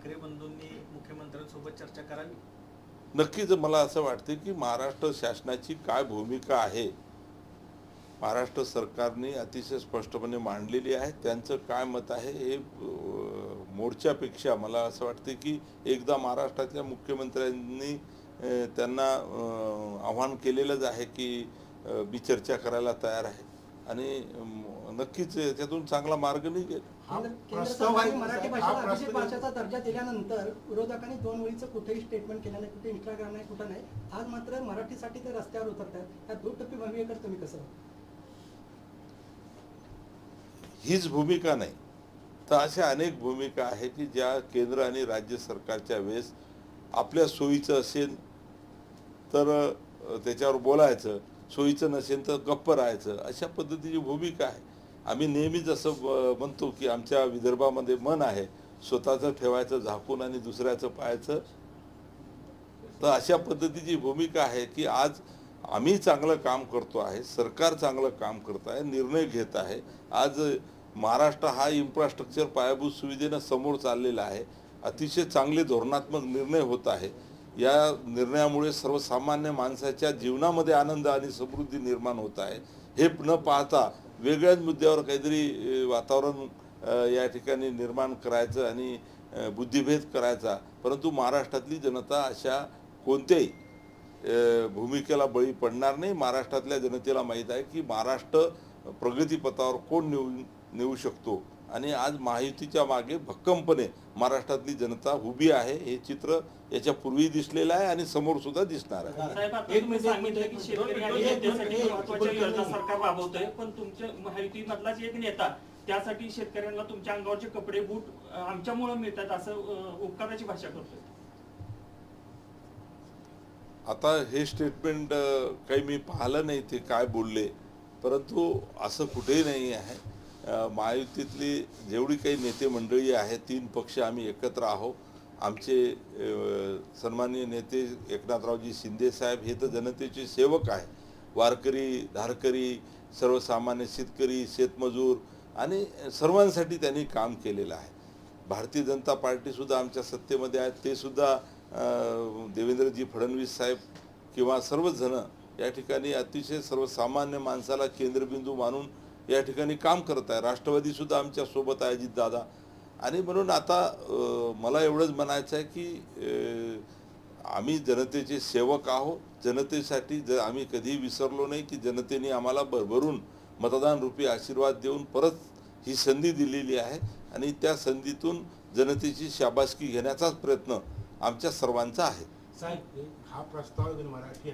ठाकरे बंधूंनी मुख्यमंत्र्यांसोबत चर्चा करावी? नक्कीच मला असं वाटतं की महाराष्ट्र शासनाची काय भूमिका आहे महाराष्ट्र सरकारने अतिशय स्पष्टपणे मांडलेली आहे. त्यांचं काय मत आहे हे मोर्चापेक्षा मला असं वाटते की एकदा महाराष्ट्रातल्या मुख्यमंत्र्यांनी त्यांना आव्हान केलेलंच आहे की अं, मी चर्चा करायला तयार आहे. आणि नक्कीच याच्यातून चांगला मार्ग निघेल केंद्र सरकारने मराठी भाषेला भाषेचा दर्जा दिल्यानंतर विरोधकांनी दोन ओळीचं कुठेही स्टेटमेंट केलं नाही कुठे इंस्टाग्राम नाही कुठं नाही. आज मात्र मराठीसाठी ते रस्त्यावर उतरतात. त्या दुटप्पी भूमिकेकडे तुम्ही कसं हीच भूमिका नाही. तर अशा अनेक भूमिका आहेत की ज्या केंद्र आणि राज्य सरकारच्या वेळेस आपल्या सोयीचं असेल तर त्याच्यावर बोलायचं. सोयीचं नसेल तर गप्प राहायचं. अशा पद्धतीची भूमिका आहे. आम्ही नेहमीच असं म्हणतो की आमच्या विदर्भामध्ये मन आहे स्वतःचं ठेवायचं झाकून आणि दुसऱ्याचं पाहायचं तर अशा पद्धतीची भूमिका आहे की आज आम्ही चांगलं काम करतो आहे सरकार चांगलं काम करत आहे निर्णय घेत आहे. आज महाराष्ट्र हा इन्फ्रास्ट्रक्चर पायाभूत सुविधेनं समोर चाललेला आहे. अतिशय चांगले धोरणात्मक निर्णय होत आहे. या निर्णयामुळे सर्वसामान्य माणसाच्या जीवनामध्ये आनंद आणि समृद्धी निर्माण होत आहे. हे न पाहता वेगळ्याच मुद्द्यावर काहीतरी वातावरण या ठिकाणी निर्माण करायचं आणि बुद्धिभेद करायचा. परंतु महाराष्ट्रातली जनता अशा कोणत्याही भूमिकेला बळी पडणार नाही. महाराष्ट्रातल्या जनतेला माहीत आहे की महाराष्ट्र प्रगतीपथावर कोण नेऊ नेऊ शकतो? आणि आज महायुतीच्या मागे भक्कमपणे महाराष्ट्रातली जनता उभी आहे. हे चित्र याच्या पूर्वी दिसलेलं आहे आणि समोर सुद्धा दिसणार आहे. एक राबवतंय पण तुमच्या एक नेता त्यासाठी शेतकऱ्यांना तुमच्या अंगावरचे कपडे बूट आमच्यामुळे मिळतात असं उपकाराची भाषा करतोय. आता हे स्टेटमेंट काही मी पाहिलं नाही ते काय बोलले परंतु असं कुठेही नाही आहे. महायुतीतली जेवढी काही नेते मंडळी आहे तीन पक्ष आम्ही एकत्र आहोत. आमचे सन्माननीय नेते एकनाथरावजी शिंदे साहेब हे तर जनतेचे सेवक आहे वारकरी धारकरी सर्वसामान्य शेतकरी शेतमजूर आणि सर्वांसाठी त्यांनी काम केलेलं आहे. भारतीय जनता पार्टीसुद्धा आमच्या सत्तेमध्ये आहेत ते सुद्धा देवेंद्रजी फडणवीस साहेब किंवा सर्वच या ठिकाणी अतिशय सर्वसामान्य माणसाला केंद्रबिंदू मानून या ठिकाणी काम करत आहे. राष्ट्रवादीसुद्धा आमच्यासोबत आहे अजितदादा आणि म्हणून आता मला एवढंच म्हणायचं आहे की आम्ही जनतेचे सेवक आहोत. जनतेसाठी ज आम्ही कधीही विसरलो नाही की जनतेने आम्हाला भरभरून मतदान रूपी आशीर्वाद देऊन परत ही संधी दिलेली आहे. आणि त्या संधीतून जनतेची शाबासकी घेण्याचाच प्रयत्न आमच्या सर्वांचा आहे. साहेब हा प्रस्ताव मराठी